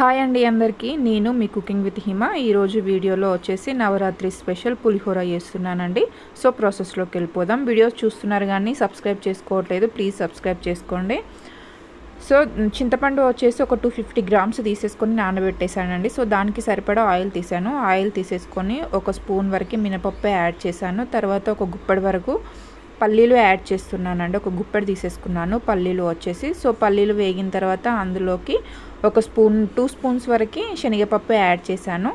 Hi అండి అందరికీ. నేను మీ కుకింగ్ విత్ హిమ. ఈరోజు వీడియోలో వచ్చేసి నవరాత్రి స్పెషల్ పులిహోర చేస్తున్నానండి. సో ప్రాసెస్లోకి వెళ్ళిపోదాం. వీడియోస్ చూస్తున్నారు కానీ సబ్స్క్రైబ్ చేసుకోవట్లేదు. ప్లీజ్ సబ్స్క్రైబ్ చేసుకోండి. సో చింతపండు వచ్చేసి ఒక టూ ఫిఫ్టీ గ్రామ్స్ తీసేసుకొని నానబెట్టేశానండి. సో దానికి సరిపడా ఆయిల్ తీసాను ఆయిల్ తీసేసుకొని ఒక స్పూన్ వరకు మినపప్పు యాడ్ చేశాను. తర్వాత ఒక గుప్పడి వరకు పల్లీలు యాడ్ చేస్తున్నానండి. ఒక గుప్పెడు తీసేసుకున్నాను. పల్లీలు వచ్చేసి సో పల్లీలు వేగిన తర్వాత అందులోకి ఒక స్పూన్ టూ స్పూన్స్ వరకు శనగపప్పు యాడ్ చేశాను.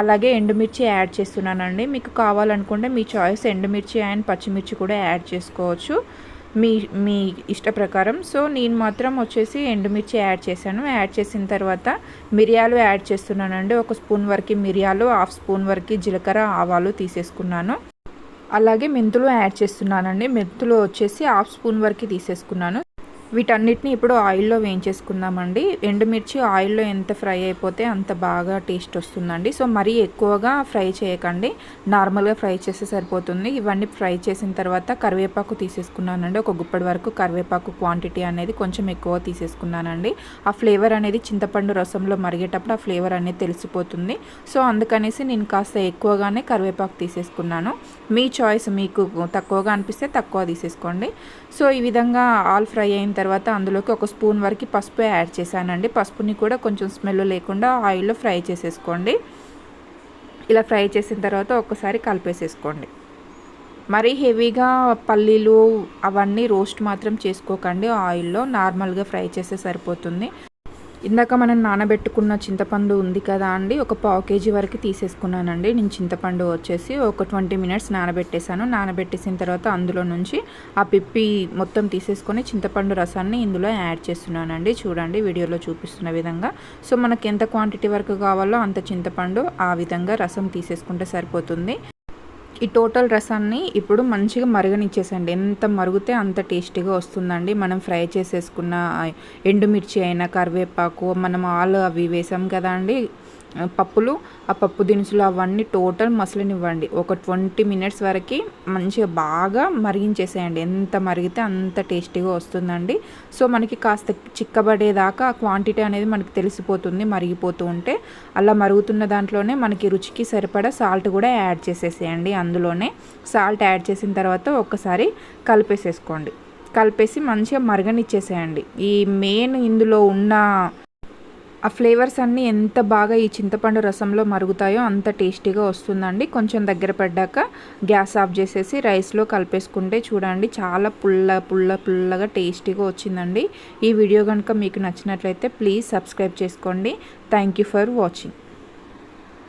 అలాగే ఎండుమిర్చి యాడ్ చేస్తున్నానండి. మీకు కావాలనుకుంటే మీ చాయిస్ ఎండుమిర్చి అండ్ పచ్చిమిర్చి కూడా యాడ్ చేసుకోవచ్చు. మీ మీ ఇష్ట ప్రకారం. సో నేను మాత్రం వచ్చేసి ఎండుమిర్చి యాడ్ చేశాను. యాడ్ చేసిన తర్వాత మిరియాలు యాడ్ చేస్తున్నానండి. ఒక స్పూన్ వరకు మిరియాలు హాఫ్ స్పూన్ వరకు జీలకర్ర ఆవాలు తీసేసుకున్నాను. అలాగే మెంతులు యాడ్ చేస్తున్నానండి. మెంతులు వచ్చేసి హాఫ్ స్పూన్ వరకు తీసేసుకున్నాను. వీటన్నిటిని ఇప్పుడు ఆయిల్లో వేయించేసుకుందామండి. ఎండుమిర్చి ఆయిల్లో ఎంత ఫ్రై అయిపోతే అంత బాగా టేస్ట్ వస్తుందండి. సో మరీ ఎక్కువగా ఫ్రై చేయకండి. నార్మల్గా ఫ్రై చేస్తే సరిపోతుంది. ఇవన్నీ ఫ్రై చేసిన తర్వాత కరివేపాకు తీసేసుకున్నానండి. ఒక గుప్పటి వరకు కరివేపాకు క్వాంటిటీ అనేది కొంచెం ఎక్కువ తీసేసుకున్నానండి. ఆ ఫ్లేవర్ అనేది చింతపండు రసంలో మరిగేటప్పుడు ఆ ఫ్లేవర్ అనేది తెలిసిపోతుంది. సో అందుకనేసి నేను కాస్త ఎక్కువగానే కరివేపాకు తీసేసుకున్నాను. మీ చాయిస్ మీకు తక్కువగా అనిపిస్తే తక్కువ తీసేసుకోండి. సో ఈ విధంగా ఆల్ ఫ్రై అయిన తర్వాత అందులోకి ఒక స్పూన్ వరకు పసుపు యాడ్ చేశానండి. పసుపుని కూడా కొంచెం స్మెల్ లేకుండా ఆయిల్లో ఫ్రై చేసేసుకోండి. ఇలా ఫ్రై చేసిన తర్వాత ఒక్కసారి కలిపేసేసుకోండి. మరీ హెవీగా పల్లీలు అవన్నీ రోస్ట్ మాత్రం చేసుకోకండి. ఆయిల్లో నార్మల్గా ఫ్రై చేస్తే సరిపోతుంది. ఇందాక మనం నానబెట్టుకున్న చింతపండు ఉంది కదా అండి ఒక పావు కేజీ వరకు తీసేసుకున్నానండి. నేను చింతపండు వచ్చేసి ఒక ట్వంటీ మినిట్స్ నానబెట్టేశాను. నానబెట్టేసిన తర్వాత అందులో నుంచి ఆ పిప్పి మొత్తం తీసేసుకొని చింతపండు రసాన్ని ఇందులో యాడ్ చేస్తున్నానండి. చూడండి వీడియోలో చూపిస్తున్న విధంగా. సో మనకి ఎంత క్వాంటిటీ వరకు కావాలో అంత చింతపండు ఆ విధంగా రసం తీసేసుకుంటే సరిపోతుంది. ఈ టోటల్ రసాన్ని ఇప్పుడు మంచిగా మరగనిచ్చేసండి. ఎంత మరుగుతే అంత టేస్టీగా వస్తుందండి. మనం ఫ్రై చేసేసుకున్న ఎండుమిర్చి అయినా కరివేపాకు మనం ఆలు అవి వేసాం కదా అండి పప్పులు ఆ పప్పు దినుసులు అవన్నీ టోటల్ మసలనివ్వండి. ఒక ట్వంటీ మినిట్స్ వరకు మంచిగా బాగా మరిగించేసేయండి. ఎంత మరిగితే అంత టేస్టీగా వస్తుందండి. సో మనకి కాస్త చిక్కబడేదాకా ఆ క్వాంటిటీ అనేది మనకి తెలిసిపోతుంది మరిగిపోతూ ఉంటే. అలా మరుగుతున్న దాంట్లోనే మనకి రుచికి సరిపడా సాల్ట్ కూడా యాడ్ చేసేసేయండి. అందులోనే సాల్ట్ యాడ్ చేసిన తర్వాత ఒక్కసారి కలిపేసేసుకోండి. కలిపేసి మంచిగా మరగనిచ్చేసేయండి. ఈ మెయిన్ ఇందులో ఉన్న ఆ ఫ్లేవర్స్ అన్నీ ఎంత బాగా ఈ చింతపండు రసంలో మరుగుతాయో అంత టేస్టీగా వస్తుందండి. కొంచెం దగ్గర పడ్డాక గ్యాస్ ఆఫ్ చేసేసి రైస్లో కలిపేసుకుంటే చూడండి చాలా పుల్ల పుల్ల పుల్లగా టేస్టీగా వచ్చిందండి. ఈ వీడియో కనుక మీకు నచ్చినట్లయితే ప్లీజ్ సబ్స్క్రైబ్ చేసుకోండి. Thank you for watching.